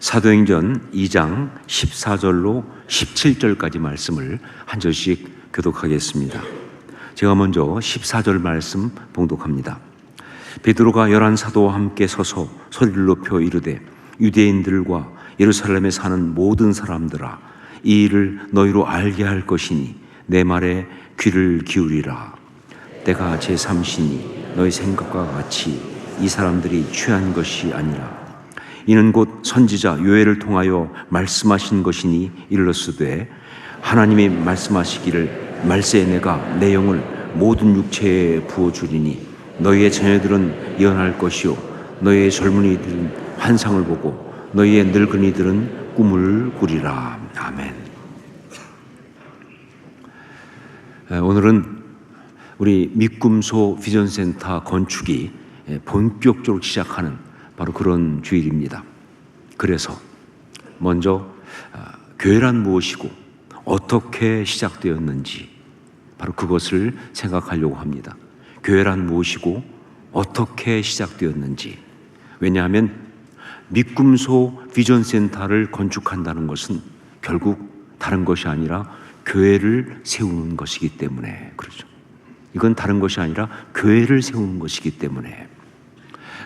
사도행전 2장 14절로 17절까지 말씀을 한 절씩 교독하겠습니다. 제가 먼저 14절 말씀 봉독합니다. 베드로가 열한 사도와 함께 서서 소리를 높여 이르되 유대인들과 예루살렘에 사는 모든 사람들아 이 일을 너희로 알게 할 것이니 내 말에 귀를 기울이라 때가 제3시니 너희 생각과 같이 이 사람들이 취한 것이 아니라 이는 곧 선지자 요엘을 통하여 말씀하신 것이니 이르렀으되 하나님이 말씀하시기를 말세에 내가 내 영을 모든 육체에 부어 주리니 너희의 자녀들은 예언할 것이요 너희의 젊은이들은 환상을 보고 너희의 늙은이들은 꿈을 꾸리라 아멘. 오늘은 우리 밑금소 비전센터 건축이 본격적으로 시작하는 바로 그런 주일입니다. 그래서 먼저 교회란 무엇이고 어떻게 시작되었는지 바로 그것을 생각하려고 합니다. 교회란 무엇이고 어떻게 시작되었는지. 왜냐하면 밑금소 비전 센터를 건축한다는 것은 결국 다른 것이 아니라 교회를 세우는 것이기 때문에 그렇죠. 이건 다른 것이 아니라 교회를 세우는 것이기 때문에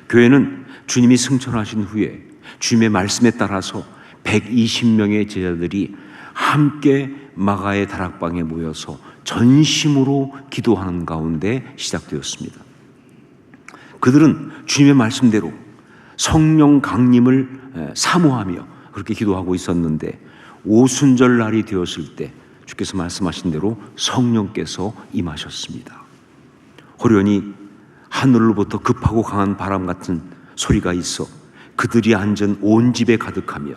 교회는 주님이 승천하신 후에 주님의 말씀에 따라서 120명의 제자들이 함께 마가의 다락방에 모여서 전심으로 기도하는 가운데 시작되었습니다. 그들은 주님의 말씀대로 성령 강림을 사모하며 그렇게 기도하고 있었는데 오순절 날이 되었을 때 주께서 말씀하신 대로 성령께서 임하셨습니다. 호련히 하늘로부터 급하고 강한 바람 같은 소리가 있어 그들이 앉은 온 집에 가득하며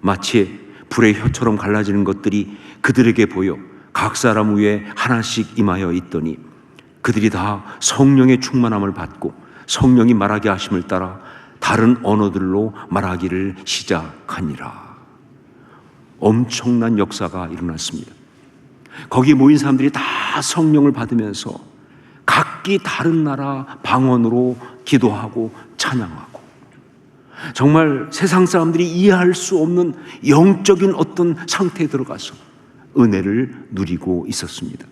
마치 불의 혀처럼 갈라지는 것들이 그들에게 보여 각 사람 위에 하나씩 임하여 있더니 그들이 다 성령의 충만함을 받고 성령이 말하게 하심을 따라 다른 언어들로 말하기를 시작하니라. 엄청난 역사가 일어났습니다. 거기 모인 사람들이 다 성령을 받으면서 각기 다른 나라 방언으로 기도하고 찬양하고 정말 세상 사람들이 이해할 수 없는 영적인 어떤 상태에 들어가서 은혜를 누리고 있었습니다.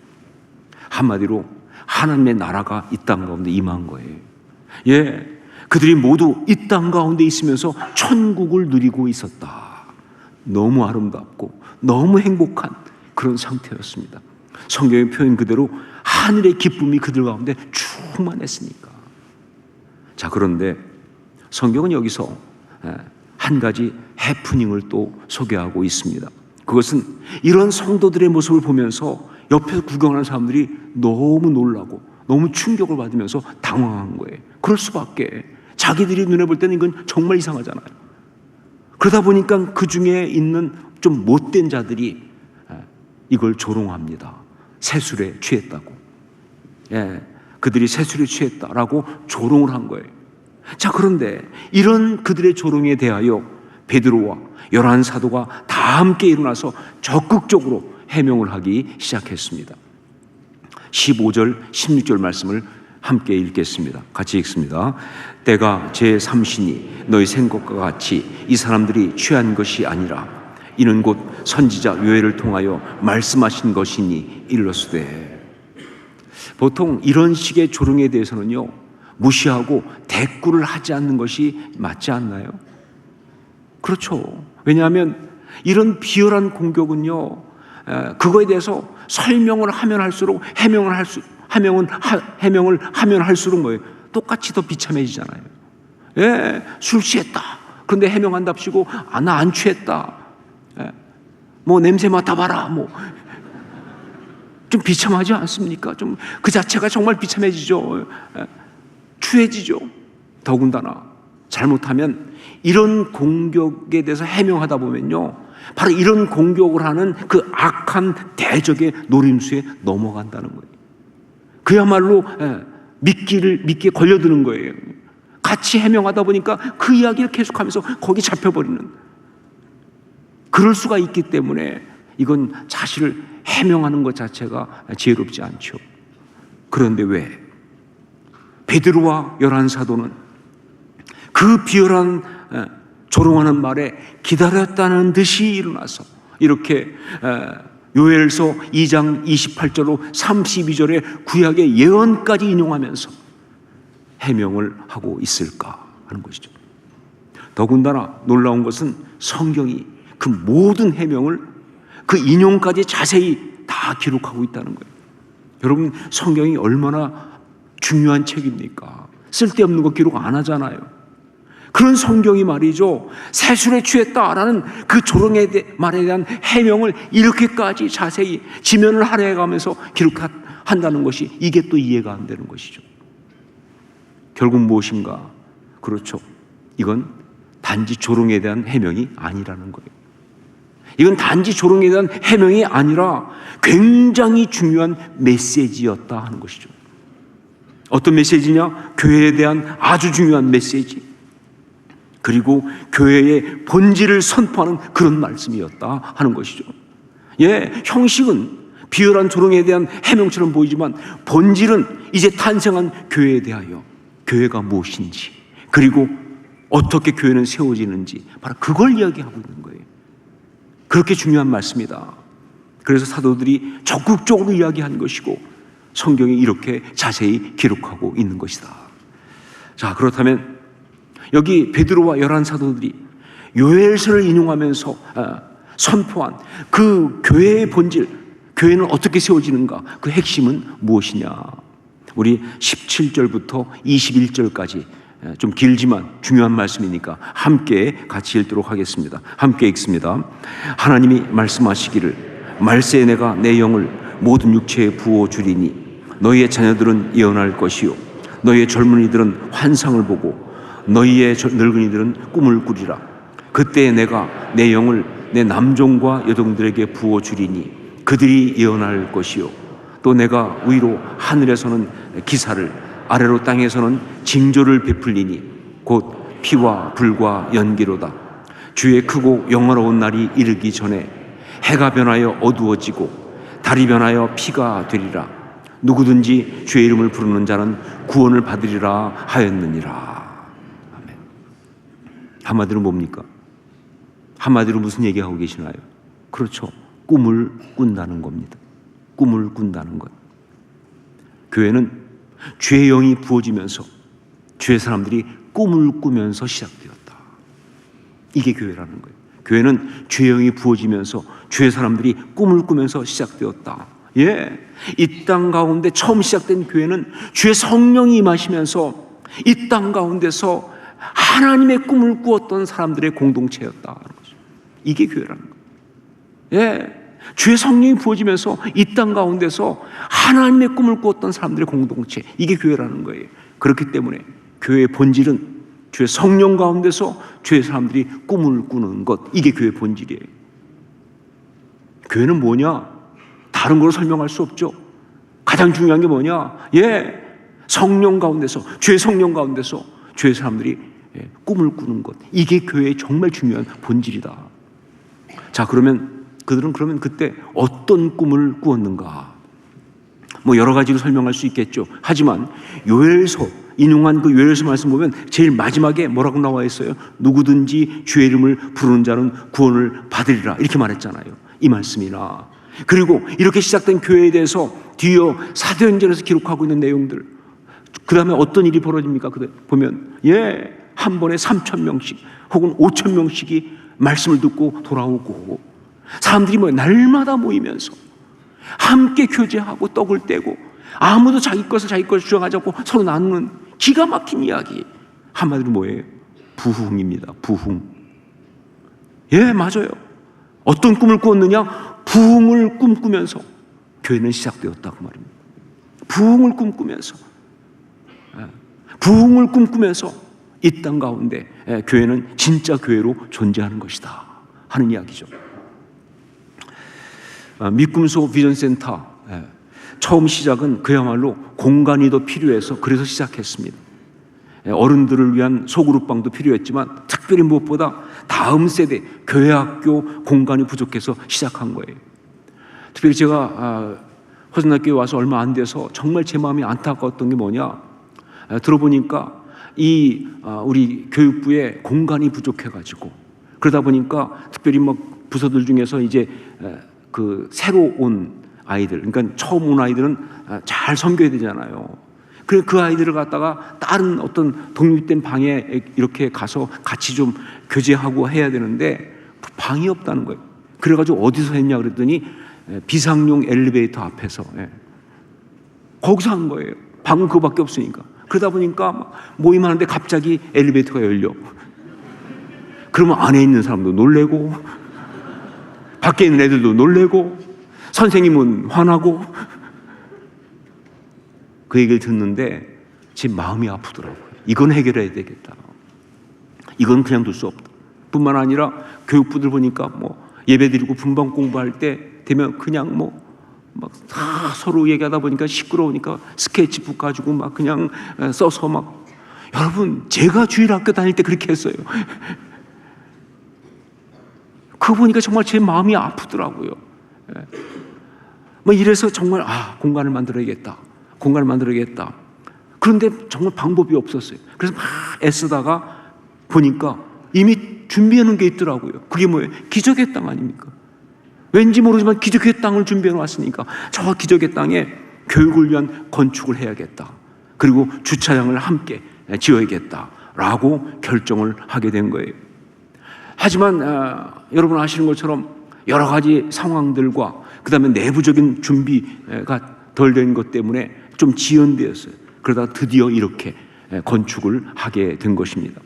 한마디로 하나님의 나라가 이 땅 가운데 임한 거예요. 예. 그들이 모두 이 땅 가운데 있으면서 천국을 누리고 있었다. 너무 아름답고 너무 행복한 그런 상태였습니다. 성경의 표현 그대로 하늘의 기쁨이 그들 가운데 충만했으니까. 자, 그런데 성경은 여기서 한 가지 해프닝을 또 소개하고 있습니다. 그것은 이런 성도들의 모습을 보면서 옆에서 구경하는 사람들이 너무 놀라고 너무 충격을 받으면서 당황한 거예요. 그럴 수밖에. 자기들이 눈에 볼 때는 이건 정말 이상하잖아요. 그러다 보니까 그 중에 있는 좀 못된 자들이 이걸 조롱합니다. 세술에 취했다고. 예, 그들이 세술에 취했다라고 조롱을 한 거예요. 자, 그런데 이런 그들의 조롱에 대하여 베드로와 열한 사도가 다 함께 일어나서 적극적으로 해명을 하기 시작했습니다. 15절, 16절 말씀을 함께 읽겠습니다. 같이 읽습니다. 때가 제3신이 너희 생각과 같이 이 사람들이 취한 것이 아니라 이는 곧 선지자 요엘을 통하여 말씀하신 것이니 일러스되 보통 이런 식의 조롱에 대해서는요 무시하고 대꾸를 하지 않는 것이 맞지 않나요? 그렇죠. 왜냐하면 이런 비열한 공격은요 그거에 대해서 설명을 하면 할수록 해명을 할 수, 해명은 하, 해명을 하면 할수록 뭐예요? 똑같이 더 비참해지잖아요. 예, 술 취했다. 그런데 해명한답시고 아, 나 안 취했다. 예, 뭐 냄새 맡아봐라. 뭐. 좀 비참하지 않습니까? 좀 그 자체가 정말 비참해지죠. 예, 추해지죠. 더군다나 잘못하면 이런 공격에 대해서 해명하다 보면요. 바로 이런 공격을 하는 그 악한 대적의 노림수에 넘어간다는 거예요. 그야말로 예, 미끼를 미끼에 걸려드는 거예요. 같이 해명하다 보니까 그 이야기를 계속하면서 거기 잡혀버리는. 그럴 수가 있기 때문에 이건 자신을 해명하는 것 자체가 지혜롭지 않죠. 그런데 왜 베드로와 열한 사도는 그 비열한 예, 조롱하는 말에 기다렸다는 듯이 일어나서 이렇게 요엘서 2장 28절로 32절의 구약의 예언까지 인용하면서 해명을 하고 있을까 하는 것이죠. 더군다나 놀라운 것은 성경이 그 모든 해명을 그 인용까지 자세히 다 기록하고 있다는 거예요. 여러분, 성경이 얼마나 중요한 책입니까? 쓸데없는 거 기록 안 하잖아요. 그런 성경이 말이죠. 세술에 취했다라는 그 조롱의 말에 대한 해명을 이렇게까지 자세히 지면을 할애해가면서 기록한다는 것이 이게 또 이해가 안 되는 것이죠. 결국 무엇인가? 그렇죠. 이건 단지 조롱에 대한 해명이 아니라는 거예요. 이건 단지 조롱에 대한 해명이 아니라 굉장히 중요한 메시지였다 하는 것이죠. 어떤 메시지냐? 교회에 대한 아주 중요한 메시지. 그리고 교회의 본질을 선포하는 그런 말씀이었다 하는 것이죠. 예, 형식은 비열한 조롱에 대한 해명처럼 보이지만 본질은 이제 탄생한 교회에 대하여 교회가 무엇인지 그리고 어떻게 교회는 세워지는지 바로 그걸 이야기하고 있는 거예요. 그렇게 중요한 말씀이다. 그래서 사도들이 적극적으로 이야기한 것이고 성경이 이렇게 자세히 기록하고 있는 것이다. 자, 그렇다면 여기 베드로와 열한 사도들이 요엘서를 인용하면서 아, 선포한 그 교회의 본질, 교회는 어떻게 세워지는가? 그 핵심은 무엇이냐? 우리 17절부터 21절까지 좀 길지만 중요한 말씀이니까 함께 같이 읽도록 하겠습니다. 함께 읽습니다. 하나님이 말씀하시기를 말세에 내가 내 영을 모든 육체에 부어 주리니 너희의 자녀들은 예언할 것이요 너희의 젊은이들은 환상을 보고 너희의 늙은이들은 꿈을 꾸리라 그때 내가 내 영을 내 남종과 여종들에게 부어 주리니 그들이 예언할 것이요 또 내가 위로 하늘에서는 기사를 아래로 땅에서는 징조를 베풀리니 곧 피와 불과 연기로다 주의 크고 영화로운 날이 이르기 전에 해가 변하여 어두워지고 달이 변하여 피가 되리라 누구든지 주의 이름을 부르는 자는 구원을 받으리라 하였느니라 아멘. 한마디로 뭡니까? 한마디로 무슨 얘기하고 계시나요? 그렇죠 꿈을 꾼다는 겁니다 꿈을 꾼다는 것. 교회는 죄의 영이 부어지면서 죄의 사람들이 꿈을 꾸면서 시작되었다. 이게 교회라는 거예요. 교회는 죄의 영이 부어지면서 죄의 사람들이 꿈을 꾸면서 시작되었다. 예. 이 땅 가운데 처음 시작된 교회는 주의 성령이 임하시면서 이 땅 가운데서 하나님의 꿈을 꾸었던 사람들의 공동체였다. 이게 교회라는 거예요. 예. 주의 성령이 부어지면서 이 땅 가운데서 하나님의 꿈을 꾸었던 사람들의 공동체 이게 교회라는 거예요. 그렇기 때문에 교회의 본질은 주의 성령 가운데서 주의 사람들이 꿈을 꾸는 것 이게 교회의 본질이에요. 교회는 뭐냐? 다른 걸 설명할 수 없죠. 가장 중요한 게 뭐냐? 예, 성령 가운데서 주의 성령 가운데서 주의 사람들이 예, 꿈을 꾸는 것 이게 교회의 정말 중요한 본질이다. 자 그러면 그들은 그러면 그때 어떤 꿈을 꾸었는가? 뭐 여러 가지로 설명할 수 있겠죠. 하지만 요엘서 인용한 그 요엘서 말씀 보면 제일 마지막에 뭐라고 나와 있어요? 누구든지 주의 이름을 부르는 자는 구원을 받으리라 이렇게 말했잖아요. 이 말씀이나 그리고 이렇게 시작된 교회에 대해서 뒤어 사도행전에서 기록하고 있는 내용들 그 다음에 어떤 일이 벌어집니까? 그 보면 예한 번에 3천 명씩 혹은 5천 명씩이 말씀을 듣고 돌아오고 사람들이 뭐 날마다 모이면서 함께 교제하고 떡을 떼고 아무도 자기 것을 자기 것을 주장하지 않고 서로 나누는 기가 막힌 이야기. 한마디로 뭐예요? 부흥입니다. 부흥. 예, 맞아요. 어떤 꿈을 꾸었느냐? 부흥을 꿈꾸면서 교회는 시작되었다 그 말입니다. 부흥을 꿈꾸면서 예, 부흥을 꿈꾸면서 이 땅 가운데 예, 교회는 진짜 교회로 존재하는 것이다 하는 이야기죠. 아, 미꿈소 비전센터 예. 처음 시작은 그야말로 공간이 더 필요해서 그래서 시작했습니다. 예, 어른들을 위한 소그룹방도 필요했지만 특별히 무엇보다 다음 세대 교회 학교 공간이 부족해서 시작한 거예요. 특별히 제가 아, 허전학교에 와서 얼마 안 돼서 정말 제 마음이 안타까웠던 게 뭐냐 아, 들어보니까 이 아, 우리 교육부에 공간이 부족해가지고 그러다 보니까 특별히 뭐 부서들 중에서 이제 에, 그 새로 온 아이들, 그러니까 처음 온 아이들은 아, 잘 섬겨야 되잖아요. 그래 그 아이들을 갖다가 다른 어떤 독립된 방에 이렇게 가서 같이 좀 교제하고 해야 되는데 방이 없다는 거예요. 그래가지고 어디서 했냐 그랬더니 에, 비상용 엘리베이터 앞에서 예. 거기서 한 거예요. 방은 그거밖에 없으니까. 그러다 보니까 막 모임하는데 갑자기 엘리베이터가 열려. 그러면 안에 있는 사람도 놀래고, 밖에 있는 애들도 놀래고, 선생님은 화나고, 그 얘기를 듣는데 제 마음이 아프더라고요. 이건 해결해야 되겠다. 이건 그냥 둘 수 없다. 뿐만 아니라 교육부들 보니까 뭐 예배 드리고 분방 공부할 때 되면 그냥 뭐 막 다 서로 얘기하다 보니까 시끄러우니까 스케치북 가지고 막 그냥 써서 막 여러분 제가 주일 학교 다닐 때 그렇게 했어요. 그거 보니까 정말 제 마음이 아프더라고요. 예. 뭐 이래서 정말 아 공간을 만들어야겠다. 공간을 만들어야겠다. 그런데 정말 방법이 없었어요. 그래서 막 애쓰다가 보니까 이미 준비해 놓은 게 있더라고요. 그게 뭐예요? 기적의 땅 아닙니까? 왠지 모르지만 기적의 땅을 준비해 놨으니까 저 기적의 땅에 교육을 위한 건축을 해야겠다. 그리고 주차장을 함께 지어야겠다라고 결정을 하게 된 거예요. 하지만 어, 여러분 아시는 것처럼 여러 가지 상황들과 그 다음에 내부적인 준비가 덜 된 것 때문에 좀 지연되었어요. 그러다 드디어 이렇게 건축을 하게 된 것입니다.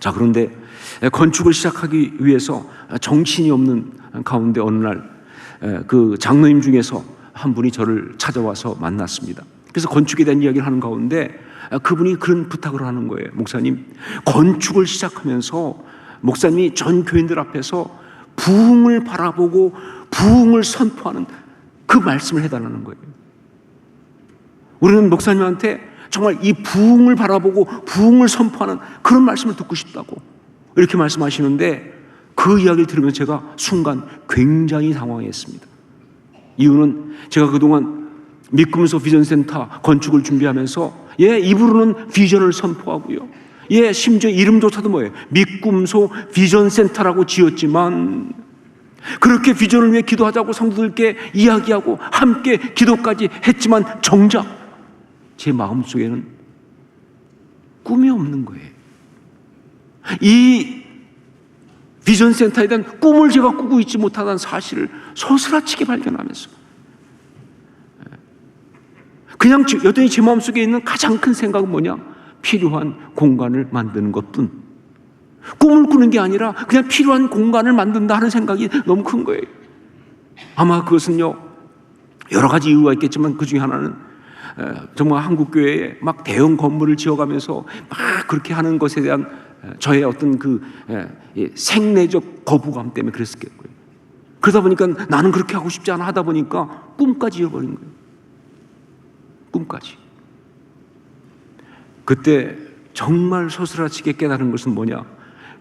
자, 그런데 건축을 시작하기 위해서 정신이 없는 가운데 어느 날 그 장로님 중에서 한 분이 저를 찾아와서 만났습니다. 그래서 건축에 대한 이야기를 하는 가운데 그분이 그런 부탁을 하는 거예요. 목사님, 건축을 시작하면서 목사님이 전 교인들 앞에서 부흥을 바라보고 부흥을 선포하는 그 말씀을 해달라는 거예요. 우리는 목사님한테 정말 이 부흥을 바라보고 부흥을 선포하는 그런 말씀을 듣고 싶다고 이렇게 말씀하시는데 그 이야기를 들으면 제가 순간 굉장히 당황했습니다. 이유는 제가 그동안 믿음소 비전센터 건축을 준비하면서 예, 입으로는 비전을 선포하고요. 예, 심지어 이름조차도 뭐예요? 믿음소 비전센터라고 지었지만 그렇게 비전을 위해 기도하자고 성도들께 이야기하고 함께 기도까지 했지만 정작 제 마음속에는 꿈이 없는 거예요. 이 비전 센터에 대한 꿈을 제가 꾸고 있지 못하다는 사실을 소스라치게 발견하면서 그냥 여전히 제 마음속에 있는 가장 큰 생각은 뭐냐? 필요한 공간을 만드는 것 뿐. 꿈을 꾸는 게 아니라 그냥 필요한 공간을 만든다 하는 생각이 너무 큰 거예요. 아마 그것은요, 여러 가지 이유가 있겠지만 그 중에 하나는 정말 한국 교회에 막 대형 건물을 지어가면서 막 그렇게 하는 것에 대한 저의 어떤 그 생내적 거부감 때문에 그랬을겠고요. 그러다 보니까 나는 그렇게 하고 싶지 않아 하다 보니까 꿈까지 잃어버린 거예요. 꿈까지. 그때 정말 소스라치게 깨달은 것은 뭐냐?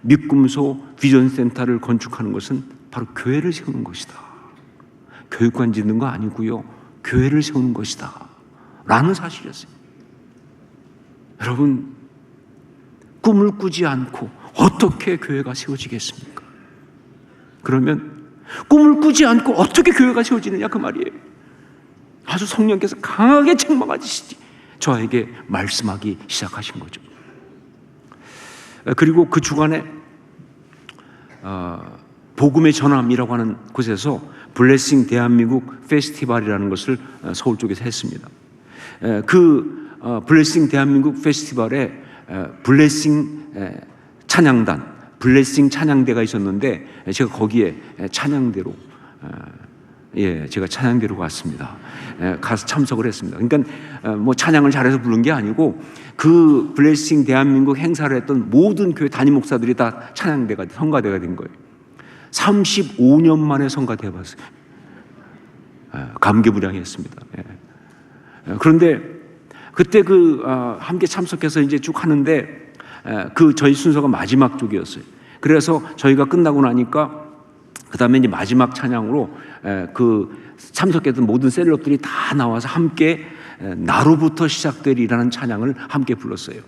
믿금소 비전 센터를 건축하는 것은 바로 교회를 세우는 것이다. 교육관 짓는 거 아니고요. 교회를 세우는 것이다. 라는 사실이었어요. 여러분, 꿈을 꾸지 않고 어떻게 교회가 세워지겠습니까? 그러면 꿈을 꾸지 않고 어떻게 교회가 세워지느냐 그 말이에요. 아주 성령께서 강하게 책망하시지 저에게 말씀하기 시작하신 거죠. 그리고 그 주간에 어, 복음의 전함이라고 하는 곳에서 블레싱 대한민국 페스티벌이라는 것을 서울 쪽에서 했습니다. 그 어, 블레싱 대한민국 페스티벌에 블레싱 찬양단, 블레싱 찬양대가 있었는데 제가 거기에 찬양대로 예, 제가 찬양대로 갔습니다. 가서 참석을 했습니다. 그러니까 뭐 찬양을 잘해서 부른 게 아니고 그 블레싱 대한민국 행사를 했던 모든 교회 담임 목사들이 다 찬양대가 성가대가 된 거예요. 35년 만에 성가대 봤어요. 감개무량했습니다. 예. 그런데 그때 그 어, 함께 참석해서 이제 쭉 하는데 그 저희 순서가 마지막 쪽이었어요. 그래서 저희가 끝나고 나니까 그 다음에 이제 마지막 찬양으로 그 참석했던 모든 셀럽들이 다 나와서 함께 나로부터 시작되리라는 찬양을 함께 불렀어요.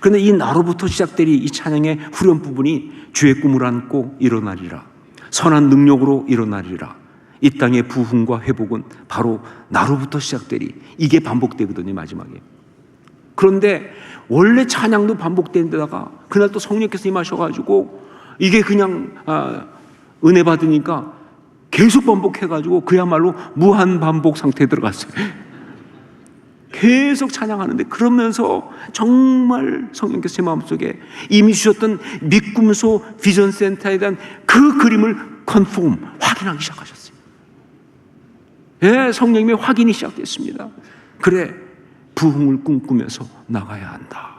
그런데 이 나로부터 시작되리 이 찬양의 후렴 부분이 주의 꿈을 안고 일어나리라. 선한 능력으로 일어나리라. 이 땅의 부흥과 회복은 바로 나로부터 시작되리. 이게 반복되거든요, 마지막에. 그런데 원래 찬양도 반복된 데다가 그날 또 성령께서 임하셔가지고 이게 그냥 아, 은혜 받으니까 계속 반복해가지고 그야말로 무한 반복 상태에 들어갔어요. 계속 찬양하는데 그러면서 정말 성령께서 제 마음속에 이미 주셨던 믿금소 비전 센터에 대한 그 그림을 컨펌 확인하기 시작하셨어요. 예, 성령님의 확인이 시작됐습니다. 그래 부흥을 꿈꾸면서 나가야 한다.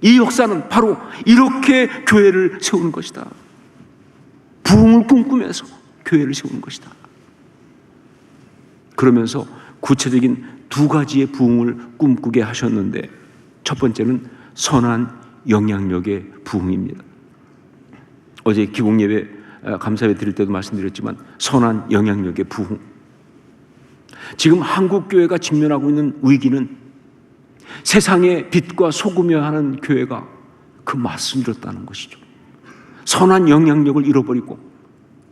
이 역사는 바로 이렇게 교회를 세우는 것이다. 부흥을 꿈꾸면서 교회를 세우는 것이다. 그러면서 구체적인 두 가지의 부흥을 꿈꾸게 하셨는데 첫 번째는 선한 영향력의 부흥입니다. 어제 기공 예배 감사회 드릴 때도 말씀드렸지만 선한 영향력의 부흥. 지금 한국 교회가 직면하고 있는 위기는 세상의 빛과 소금이어야 하는 교회가 그 맛을 잃었다는 것이죠. 선한 영향력을 잃어버리고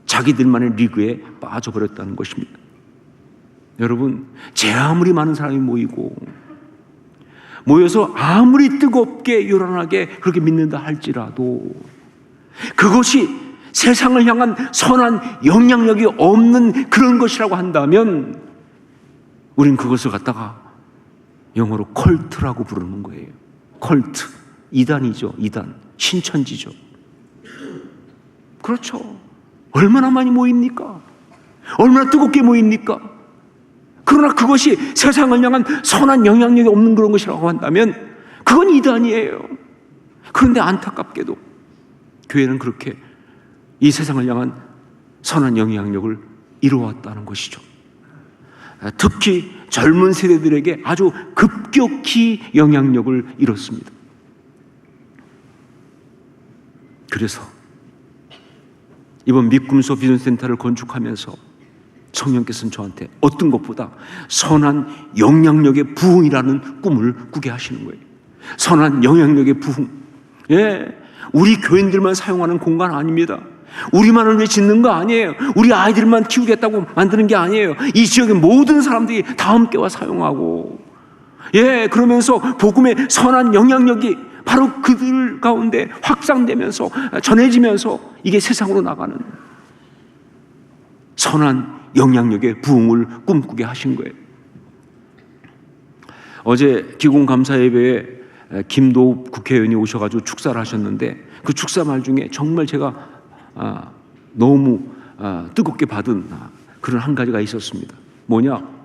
자기들만의 리그에 빠져버렸다는 것입니다. 여러분, 제 아무리 많은 사람이 모이고 모여서 아무리 뜨겁게 요란하게 그렇게 믿는다 할지라도 그것이 세상을 향한 선한 영향력이 없는 그런 것이라고 한다면 우린 그것을 갖다가 영어로 컬트라고 부르는 거예요. 컬트. 이단이죠. 이단. 신천지죠. 그렇죠. 얼마나 많이 모입니까? 얼마나 뜨겁게 모입니까? 그러나 그것이 세상을 향한 선한 영향력이 없는 그런 것이라고 한다면 그건 이단이에요. 그런데 안타깝게도 교회는 그렇게 이 세상을 향한 선한 영향력을 이루어왔다는 것이죠. 특히 젊은 세대들에게 아주 급격히 영향력을 잃었습니다. 그래서 이번 믿금소 비전센터를 건축하면서 성령께서는 저한테 어떤 것보다 선한 영향력의 부흥이라는 꿈을 꾸게 하시는 거예요. 선한 영향력의 부흥. 예. 우리 교인들만 사용하는 공간 아닙니다. 우리만을 위해 짓는 거 아니에요. 우리 아이들만 키우겠다고 만드는 게 아니에요. 이 지역의 모든 사람들이 다 함께 와 사용하고, 예, 그러면서 복음의 선한 영향력이 바로 그들 가운데 확산되면서 전해지면서 이게 세상으로 나가는 선한 영향력의 부흥을 꿈꾸게 하신 거예요. 어제 기공 감사 예배에 김도우 국회의원이 오셔가지고 축사를 하셨는데 그 축사 말 중에 정말 제가 아, 너무 아, 뜨겁게 받은 아, 그런 한 가지가 있었습니다. 뭐냐?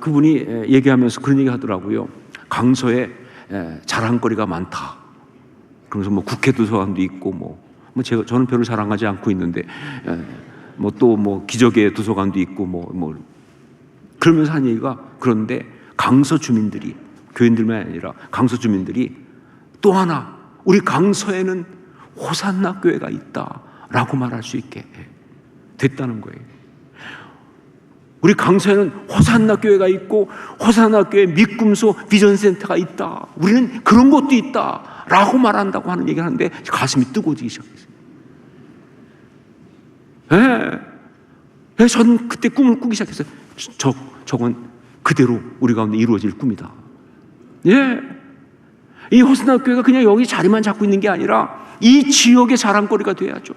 그분이 얘기하면서 그런 얘기 하더라고요. 강서에 자랑거리가 많다. 그러면서 뭐 국회 도서관도 있고 뭐, 뭐 제가 저는 별로 자랑하지 않고 있는데 뭐 또뭐 뭐 기적의 도서관도 있고 뭐뭐 그러면서 한 얘기가 그런데 강서 주민들이 교인들만 아니라 강서 주민들이 또 하나 우리 강서에는 호산나 교회가 있다라고 말할 수 있게 됐다는 거예요. 우리 강서에는 호산나 교회가 있고 호산나 교회 믿금소 비전 센터가 있다. 우리는 그런 것도 있다라고 말한다고 하는 얘기를 하는데 가슴이 뜨거워지기 시작했어요. 예. 예, 저는 그때 꿈을 꾸기 시작했어요. 저, 저건 그대로 우리 가운데 이루어질 꿈이다. 예. 이 호스나 교회가 그냥 여기 자리만 잡고 있는 게 아니라 이 지역의 자랑거리가 돼야죠.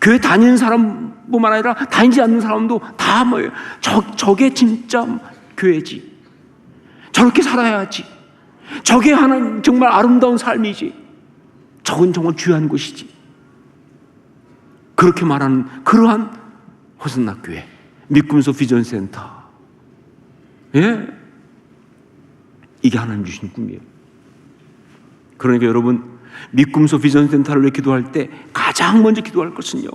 교회 다니는 사람뿐만 아니라 다니지 않는 사람도 다 뭐예요. 저, 저게 진짜 교회지. 저렇게 살아야지. 저게 하는 정말 아름다운 삶이지. 저건 정말 귀한 곳이지. 그렇게 말하는 그러한 호선나 교회, 믿금소 비전센터. 예? 이게 하나님 주신 꿈이에요. 그러니까 여러분, 믿금소 비전 센터를 기도할 때 가장 먼저 기도할 것은요.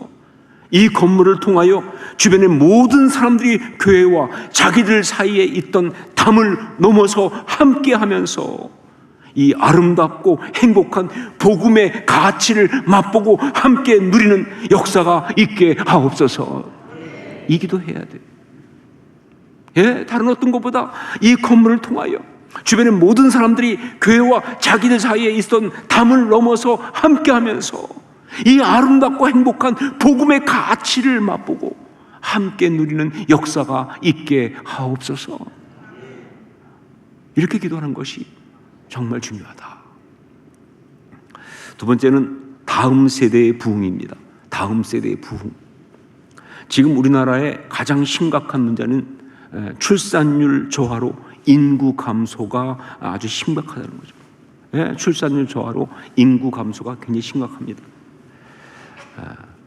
이 건물을 통하여 주변의 모든 사람들이 교회와 자기들 사이에 있던 담을 넘어서 함께 하면서 이 아름답고 행복한 복음의 가치를 맛보고 함께 누리는 역사가 있게 하옵소서. 이 기도해야 돼. 예, 다른 어떤 것보다 이 건물을 통하여 주변의 모든 사람들이 교회와 자기들 사이에 있던 담을 넘어서 함께 하면서 이 아름답고 행복한 복음의 가치를 맛보고 함께 누리는 역사가 있게 하옵소서. 이렇게 기도하는 것이 정말 중요하다. 두 번째는 다음 세대의 부흥입니다. 다음 세대의 부흥. 지금 우리나라의 가장 심각한 문제는 출산율 저하로 인구 감소가 아주 심각하다는 거죠. 예, 출산율 저하로 인구 감소가 굉장히 심각합니다.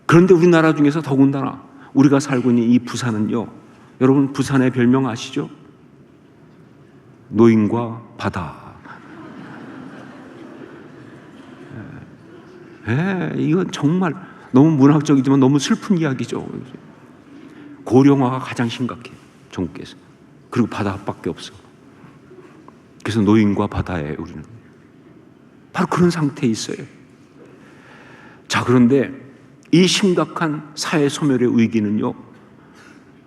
그런데 우리나라 중에서 더군다나 우리가 살고 있는 이 부산은요, 여러분 부산의 별명 아시죠? 노인과 바다. 예, 이건 정말 너무 문학적이지만 너무 슬픈 이야기죠. 고령화가 가장 심각해 전국에서. 그리고 바다밖에 없어. 그래서 노인과 바다에 우리는 바로 그런 상태에 있어요. 자 그런데 이 심각한 사회 소멸의 위기는요,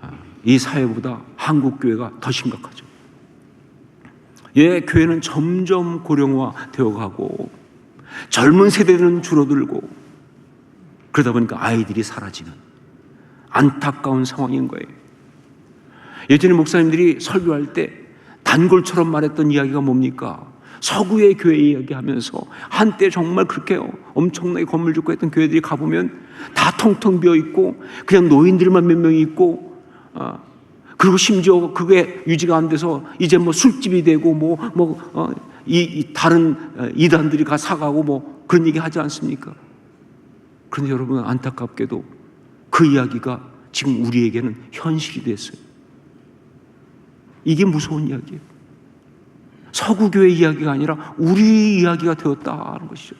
아, 이 사회보다 한국 교회가 더 심각하죠. 예, 교회는 점점 고령화 되어가고 젊은 세대는 줄어들고 그러다 보니까 아이들이 사라지는 안타까운 상황인 거예요. 예전에 목사님들이 설교할 때 단골처럼 말했던 이야기가 뭡니까? 서구의 교회 이야기하면서 한때 정말 그렇게 엄청나게 건물 짓고 했던 교회들이 가보면 다 텅텅 비어 있고 그냥 노인들만 몇 명이 있고 어, 그리고 심지어 그게 유지가 안 돼서 이제 뭐 술집이 되고 뭐뭐 뭐, 어, 이, 이 다른 어, 이단들이 가 사가고 뭐 그런 얘기 하지 않습니까? 그런데 여러분 안타깝게도 그 이야기가 지금 우리에게는 현실이 됐어요. 이게 무서운 이야기예요. 서구교회 이야기가 아니라 우리 이야기가 되었다는 것이죠.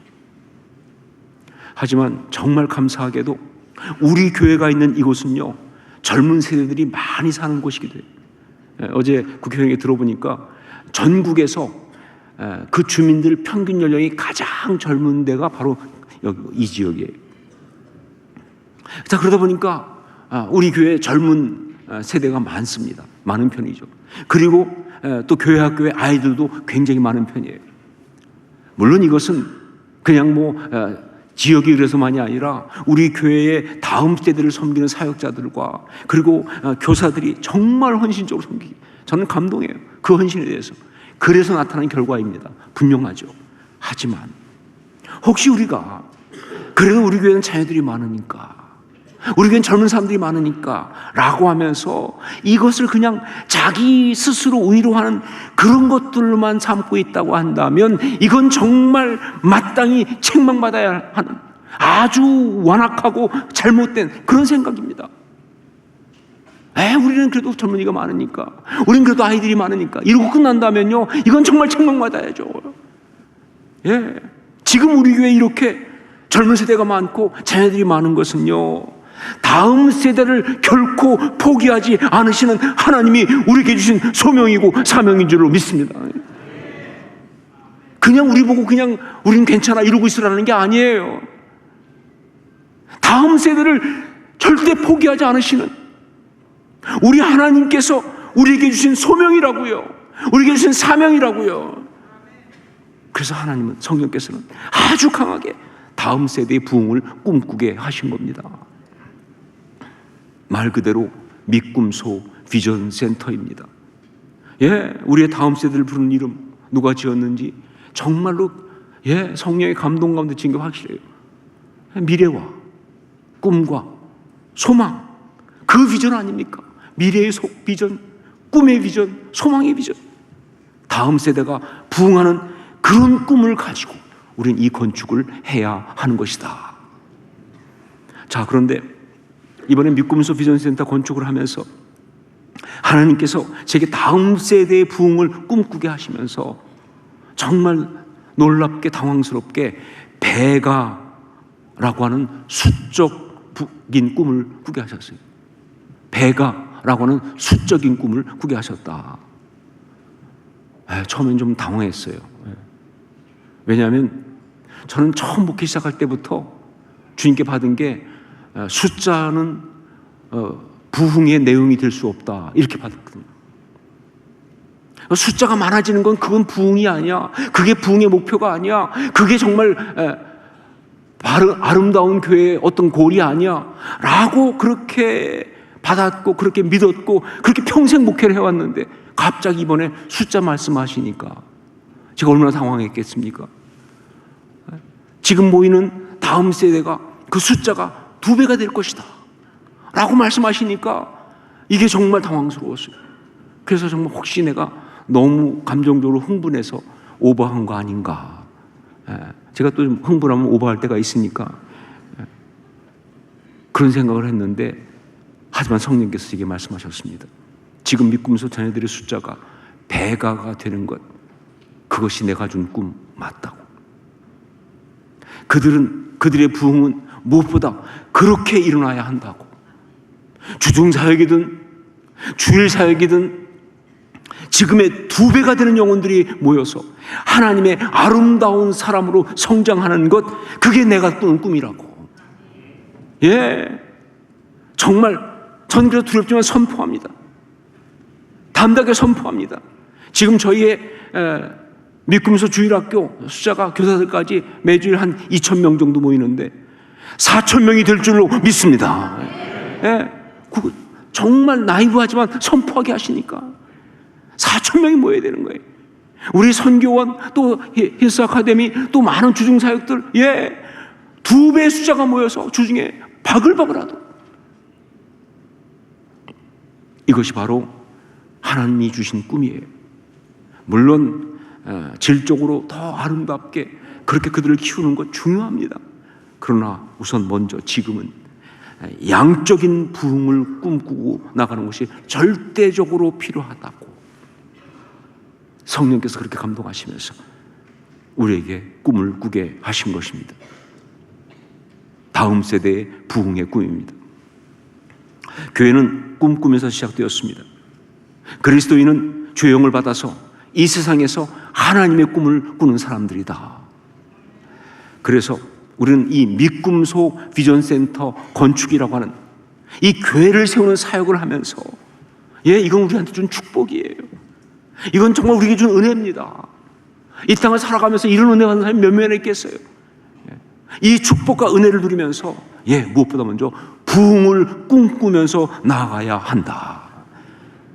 하지만 정말 감사하게도 우리 교회가 있는 이곳은요, 젊은 세대들이 많이 사는 곳이기도 해요. 예, 어제 국회의원에 들어보니까 전국에서 예, 그 주민들 평균 연령이 가장 젊은 데가 바로 여기 이 지역이에요. 자, 그러다 보니까 아, 우리 교회 젊은 아, 세대가 많습니다. 많은 편이죠. 그리고 또 교회 학교의 아이들도 굉장히 많은 편이에요. 물론 이것은 그냥 뭐 지역이 그래서만이 아니라 우리 교회의 다음 세대를 섬기는 사역자들과 그리고 어, 교사들이 정말 헌신적으로 섬기기 저는 감동해요. 그 헌신에 대해서. 그래서 나타난 결과입니다. 분명하죠. 하지만 혹시 우리가 그래도 우리 교회는 자녀들이 많으니까 우리 교회는 젊은 사람들이 많으니까 라고 하면서 이것을 그냥 자기 스스로 위로하는 그런 것들만 삼고 있다고 한다면 이건 정말 마땅히 책망받아야 하는 아주 완악하고 잘못된 그런 생각입니다. 에, 우리는 그래도 젊은이가 많으니까. 우리는 그래도 아이들이 많으니까. 이러고 끝난다면요. 이건 정말 책망받아야죠. 예. 지금 우리 교회 이렇게 젊은 세대가 많고 자녀들이 많은 것은요. 다음 세대를 결코 포기하지 않으시는 하나님이 우리에게 주신 소명이고 사명인 줄로 믿습니다. 그냥 우리 보고 그냥 우린 괜찮아 이러고 있으라는 게 아니에요. 다음 세대를 절대 포기하지 않으시는 우리 하나님께서 우리에게 주신 소명이라고요. 우리에게 주신 사명이라고요. 그래서 하나님은 성령께서는 아주 강하게 다음 세대의 부흥을 꿈꾸게 하신 겁니다. 말 그대로 믿꿈소 비전 센터입니다. 예, 우리의 다음 세대를 부르는 이름 누가 지었는지 정말로 예, 성령의 감동 가운데 지은 게 확실해요. 미래와 꿈과 소망 그 비전 아닙니까? 미래의 소, 비전, 꿈의 비전, 소망의 비전. 다음 세대가 부흥하는 그런 꿈을 가지고 우리는 이 건축을 해야 하는 것이다. 자, 그런데 이번에 믿음소 비전센터 건축을 하면서 하나님께서 제게 다음 세대의 부흥을 꿈꾸게 하시면서 정말 놀랍게 당황스럽게 배가라고 하는 수적인 꿈을 꾸게 하셨어요. 배가라고 하는 수적인 꿈을 꾸게 하셨다. 에, 처음엔 좀 당황했어요. 왜냐하면 저는 처음 목회 시작할 때부터 주님께 받은 게 어, 숫자는 어, 부흥의 내용이 될 수 없다. 이렇게 받았거든요. 숫자가 많아지는 건 그건 부흥이 아니야. 그게 부흥의 목표가 아니야. 그게 정말 아름다운 교회의 어떤 골이 아니야. 라고 그렇게 받았고, 그렇게 믿었고, 그렇게 평생 목회를 해왔는데, 갑자기 이번에 숫자 말씀하시니까, 제가 얼마나 당황했겠습니까? 지금 모이는 다음 세대가 그 숫자가 두 배가 될 것이다. 라고 말씀하시니까, 이게 정말 당황스러웠어요. 그래서 정말 혹시 내가 너무 감정적으로 흥분해서 오버한 거 아닌가. 예, 제가 또좀 흥분하면 오버할 때가 있으니까 예, 그런 생각을 했는데 하지만 성령께서 이게 말씀하셨습니다. 지금 믿음서 자녀들의 숫자가 배가가 되는 것 그것이 내가 준 꿈 맞다고. 그들은 그들의 부흥은 무엇보다 그렇게 일어나야 한다고. 주중 사역이든 주일 사역이든 지금의 두 배가 되는 영혼들이 모여서 하나님의 아름다운 사람으로 성장하는 것, 그게 내가 꾸는 꿈이라고. 예. 정말 전 그래도 두렵지만 선포합니다. 담대하게 선포합니다. 지금 저희의 에, 믿음서 주일학교 숫자가 교사들까지 매주일 한 2천 명 정도 모이는데 4천 명이 될 줄로 믿습니다. 예. 그거 정말 나이브하지만 선포하게 하시니까 4천 명이 모여야 되는 거예요. 우리 선교원 또 힐스 아카데미 또 많은 주중 사역들 예. 두 배의 숫자가 모여서 주중에 바글바글 하도 이것이 바로 하나님이 주신 꿈이에요. 물론 어, 질적으로 더 아름답게 그렇게 그들을 키우는 것 중요합니다. 그러나 우선 먼저 지금은 양적인 부흥을 꿈꾸고 나가는 것이 절대적으로 필요하다고 성령께서 그렇게 감동하시면서 우리에게 꿈을 꾸게 하신 것입니다. 다음 세대의 부흥의 꿈입니다. 교회는 꿈꾸면서 시작되었습니다. 그리스도인은 죄용을 받아서 이 세상에서 하나님의 꿈을 꾸는 사람들이다. 그래서 우리는 이 믿금소 비전센터 건축이라고 하는 이 교회를 세우는 사역을 하면서 예, 이건 우리한테 준 축복이에요. 이건 정말 우리에게 준 은혜입니다. 이 땅을 살아가면서 이런 은혜 받는 사람이 몇 명이나 있겠어요. 예. 이 축복과 은혜를 누리면서 예, 무엇보다 먼저 부흥을 꿈꾸면서 나아가야 한다.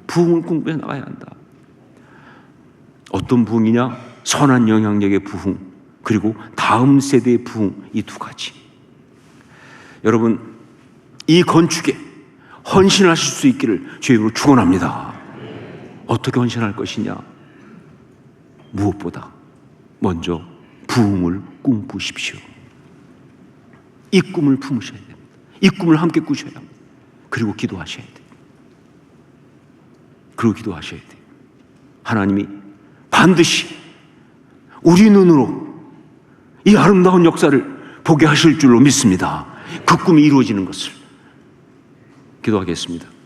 부흥을 꿈꾸며 나가야 한다. 어떤 부흥이냐? 선한 영향력의 부흥, 그리고 다음 세대의 부흥, 이 두 가지. 여러분, 이 건축에 헌신하실 수 있기를 주님으로 축원합니다. 어떻게 헌신할 것이냐? 무엇보다 먼저 부흥을 꿈꾸십시오. 이 꿈을 품으셔야 됩니다. 이 꿈을 함께 꾸셔야 합니다. 그리고 기도하셔야 돼요. 그리고 기도하셔야 돼요. 하나님이 반드시 우리 눈으로 이 아름다운 역사를 보게 하실 줄로 믿습니다. 그 꿈이 이루어지는 것을 기도하겠습니다.